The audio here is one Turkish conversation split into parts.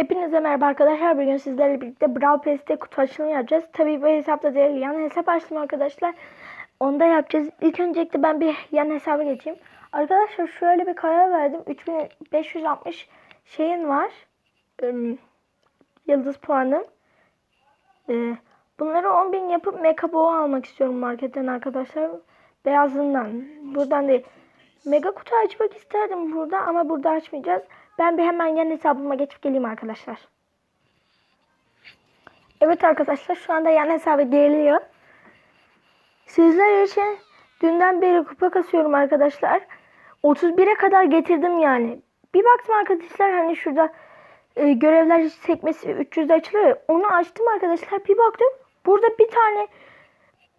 Hepinize merhaba arkadaşlar. Bugün sizlerle birlikte Brawl Pass'te kutu açılımı yapacağız. Tabii bu hesapta değil. Yan hesap açtım arkadaşlar. Onda yapacağız. İlk öncelikle ben bir yan hesaba geçeyim. Arkadaşlar şöyle bir karar verdim. 3560 şeyin var. Yıldız puanım. Ee, bunları 10.000 yapıp Mega Bow almak istiyorum marketten arkadaşlar. Beyazından. Buradan değil. Mega kutu açmak isterdim burada ama burada açmayacağız. Ben bir hemen yan hesabıma geçip geleyim arkadaşlar. Evet arkadaşlar şu anda yan hesabı geliyor. Sizler için dünden beri kupa kasıyorum arkadaşlar. 31'e kadar getirdim yani. Bir baktım arkadaşlar hani şurada e, görevler sekmesi 300'de açılıyor. Onu açtım arkadaşlar. Bir baktım burada bir tane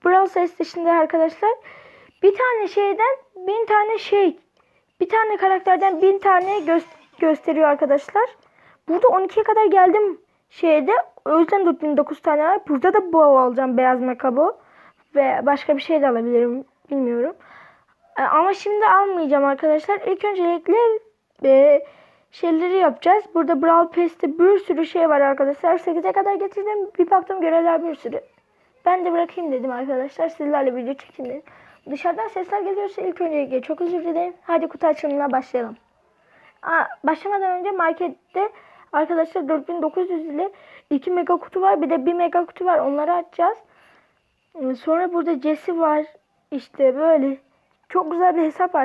Brawl Stars dışında arkadaşlar bir tane şeyden bin tane şey bir tane karakterden bin tane gö- gösteriyor arkadaşlar. Burada 12'ye kadar geldim şeyde. O yüzden 4009 tane var. Burada da bu alacağım beyaz mekabo. Ve başka bir şey de alabilirim. Bilmiyorum. E, Ama şimdi almayacağım arkadaşlar. İlk öncelikle e, şeyleri yapacağız. Burada Brawl Pass'te bir sürü şey var arkadaşlar. 8'e kadar getirdim. Bir baktım görevler bir sürü. Ben de bırakayım dedim arkadaşlar. Sizlerle video çekeyim dedim. Dışarıdan sesler geliyorsa ilk öncelikle çok özür dilerim. Hadi kutu açılımına başlayalım. Başlamadan önce markette arkadaşlar 4900 ile 2 mega kutu var. Bir de 1 mega kutu var. Onları açacağız. Ee, Sonra burada Jesse var. İşte böyle. Çok güzel bir hesap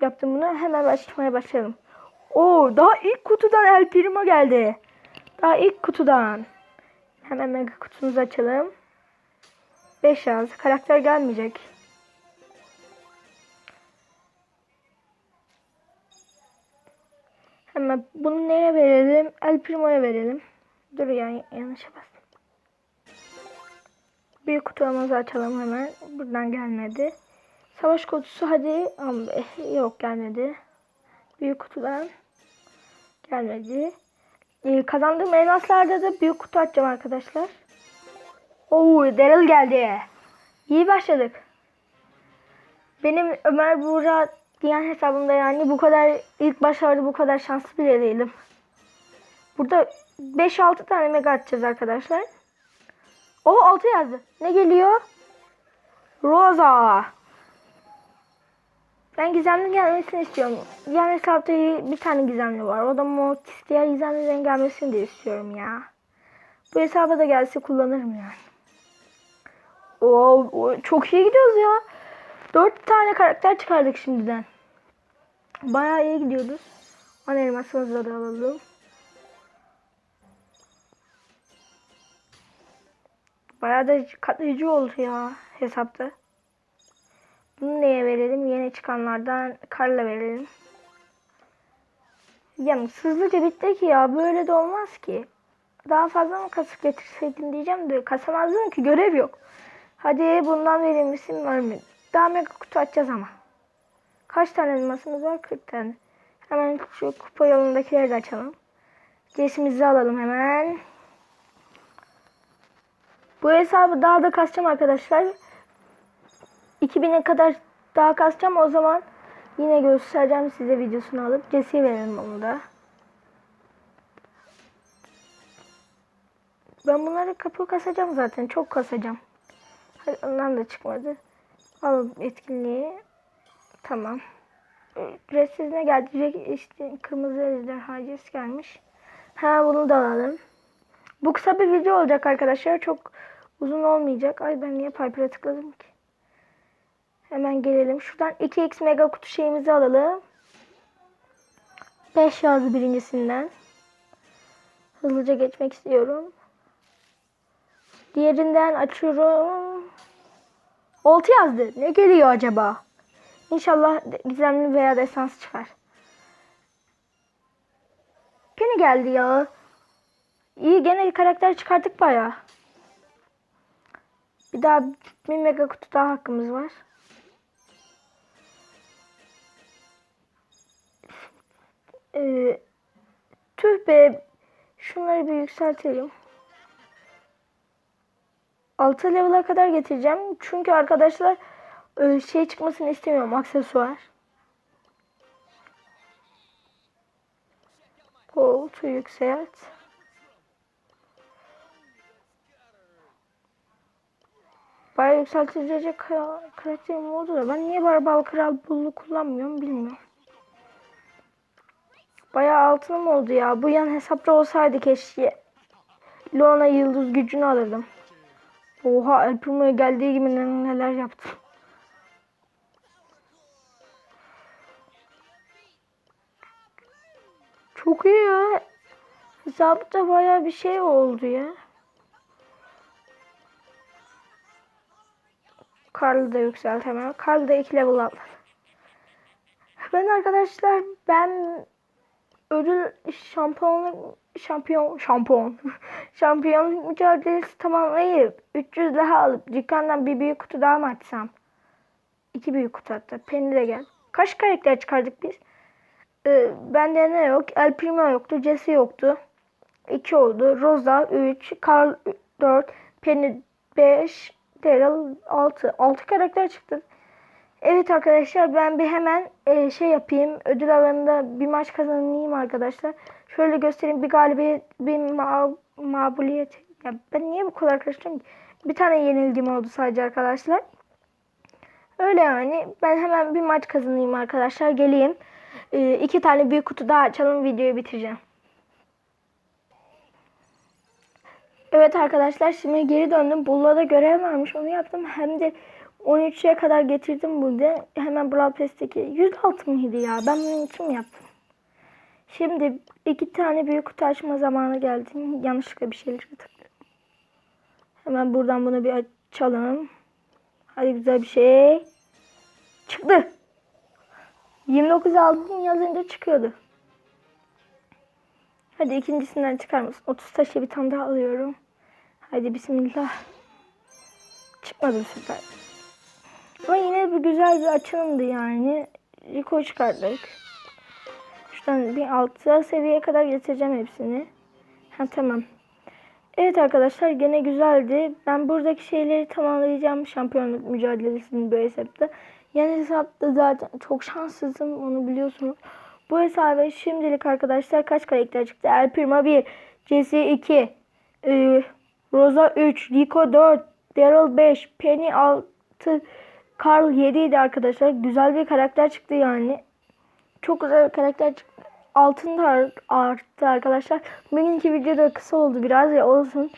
yaptım bunu. Hemen açmaya başlayalım. Oo, daha ilk kutudan El Primo geldi. Daha ilk kutudan. Hemen mega kutumuzu açalım. 5 yaz. Karakter gelmeyecek. Hemen bunu neye verelim? El Primo'ya verelim. Dur ya yanlışa bastım. Büyük kutularımızı açalım hemen. Buradan gelmedi. Savaş kutusu hadi. Eh, Yok gelmedi. Büyük kutudan gelmedi. Ee, kazandığım elmaslarda da büyük kutu açacağım arkadaşlar. Oo Daryl geldi. İyi başladık. Benim Ömer Buğra diyen hesabımda yani bu kadar ilk başlarda bu kadar şanslı bile değilim. Burada 5-6 tane mega atacağız arkadaşlar. O 6 yazdı. Ne geliyor? Rosa. Ben gizemli gelmesini istiyorum. Yan hesapta bir tane gizemli var. O da Mortis. Diğer gizemlilerin gelmesini de istiyorum ya. Bu hesaba da gelse kullanırım yani. Oo, çok iyi gidiyoruz ya. 4 tane karakter çıkardık şimdiden. Bayağı iyi gidiyoruz. Ana elmasımızı da alalım. Bayağı da katlayıcı oldu ya hesapta. Bunu neye verelim? Yeni çıkanlardan Karla verelim. Yani hızlıca bitti ki ya. Böyle de olmaz ki. Daha fazla mı kasıp getirseydin diyeceğim de kasamazdım ki görev yok. Hadi bundan verir misin mı? Daha mega kutu açacağız ama. Kaç tane elmasımız var? 40 tane. Hemen şu kupa yolundakileri de açalım. Jesimizi alalım hemen. Bu hesabı daha da kasacağım arkadaşlar. 2000'e kadar daha kasacağım. O zaman yine göstereceğim size videosunu alıp Jesse'ye verelim onu da. Ben bunları kapı kasacağım zaten. Çok kasacağım. Hadi ondan da çıkmadı. Al etkinliği. Tamam. Ücretsiz ne gelecek? İşte kırmızı ejderha Jess gelmiş. Ha bunu da alalım. Bu kısa bir video olacak arkadaşlar. Çok uzun olmayacak. Ay ben niye Piper'a tıkladım ki? Hemen gelelim. Şuradan 2x mega kutu şeyimizi alalım. 5 yazdı birincisinden. Hızlıca geçmek istiyorum. Diğerinden açıyorum. 6 yazdı. Ne geliyor acaba? İnşallah gizemli veya desans çıkar. Gene geldi ya. İyi gene karakter çıkarttık baya. Bir daha bir mega kutu daha hakkımız var. Ee, tüh be. Şunları bir yükseltelim. 6 level'a kadar getireceğim. Çünkü arkadaşlar e, şey çıkmasını istemiyorum aksesuar. Boltu yükselt. Baya yükseltilecek karakterim oldu da ben niye Barbal Kral Bull'u kullanmıyorum bilmiyorum. Baya altınım oldu ya. Bu yan hesapta olsaydı keşke Lona Yıldız gücünü alırdım. Oha El Primo'ya geldiği gibi ne- neler yaptı. Çok iyi ya. Hesapta bayağı bir şey oldu ya. Karl'ı da yükseltemem. Karl da 2 level aldı. Ben arkadaşlar ben ödül şampiyonluk şampiyon şampiyon şampiyonluk mücadelesi tamamlayıp 300 daha alıp dükkandan bir büyük kutu daha mı açsam? İki büyük kutu hatta. Penny de gel. Kaç karakter çıkardık biz? Ee, bende ne yok? El Primo yoktu. Jesse yoktu. 2 oldu. Rosa 3. Carl 4. Penny 5. Daryl 6. 6 karakter çıktı. Evet arkadaşlar ben bir hemen e, şey yapayım. Ödül alanında bir maç kazanayım arkadaşlar. Şöyle göstereyim. Bir galibiyet, bir ma mağlubiyet. Ya ben niye bu kadar karıştırıyorum ki? Bir tane yenilgim oldu sadece arkadaşlar. Öyle yani. Ben hemen bir maç kazanayım arkadaşlar. Geleyim. E, iki tane büyük kutu daha açalım. Videoyu bitireceğim. Evet arkadaşlar şimdi geri döndüm. Bulla'da görev varmış. Onu yaptım. Hem de 13'e kadar getirdim burada. Hemen Brawl Pass'teki 106 mıydı ya? Ben bunun için mi yaptım? Şimdi iki tane büyük kutu açma zamanı geldi. Yanlışlıkla bir şeyler tıkladım. Hemen buradan bunu bir açalım. Hadi güzel bir şey. Çıktı. 29 aldın yazınca çıkıyordu. Hadi ikincisinden çıkar mısın? 30 taşı bir tane daha alıyorum. Hadi bismillah. Çıkmadı bu sefer. Ama yine bir güzel bir açılımdı yani. Rico çıkardık. Şuradan bir altı seviyeye kadar getireceğim hepsini. Ha tamam. Evet arkadaşlar gene güzeldi. Ben buradaki şeyleri tamamlayacağım şampiyonluk mücadelesini bu hesapta. Yani hesapta zaten çok şanssızım onu biliyorsunuz. Bu hesaba şimdilik arkadaşlar kaç karakter çıktı? El Primo 1, Jesse 2, e, Rosa 3, Rico 4, Daryl 5, Penny 6, Carl 7 idi arkadaşlar. Güzel bir karakter çıktı yani. Çok güzel bir karakter çıktı. Altın da ar- arttı arkadaşlar. Bugünkü video da kısa oldu biraz ya olsun.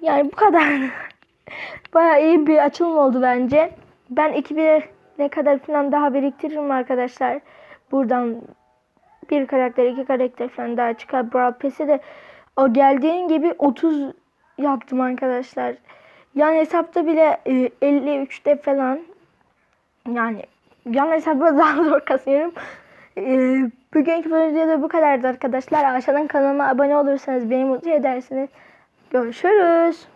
Yani bu kadar. Bayağı iyi bir açılım oldu bence. Ben 2000'e ne kadar falan daha biriktiririm arkadaşlar. Buradan bir karakter, iki karakter falan daha çıkar. Brawl Pass'e de o geldiğin gibi 30 yaptım arkadaşlar. Yan hesapta bile e, 53'te falan yani yan hesapta daha zor kasıyorum. E, bugünkü videoda bu kadardı arkadaşlar. Aşağıdan kanalıma abone olursanız beni mutlu edersiniz. Görüşürüz.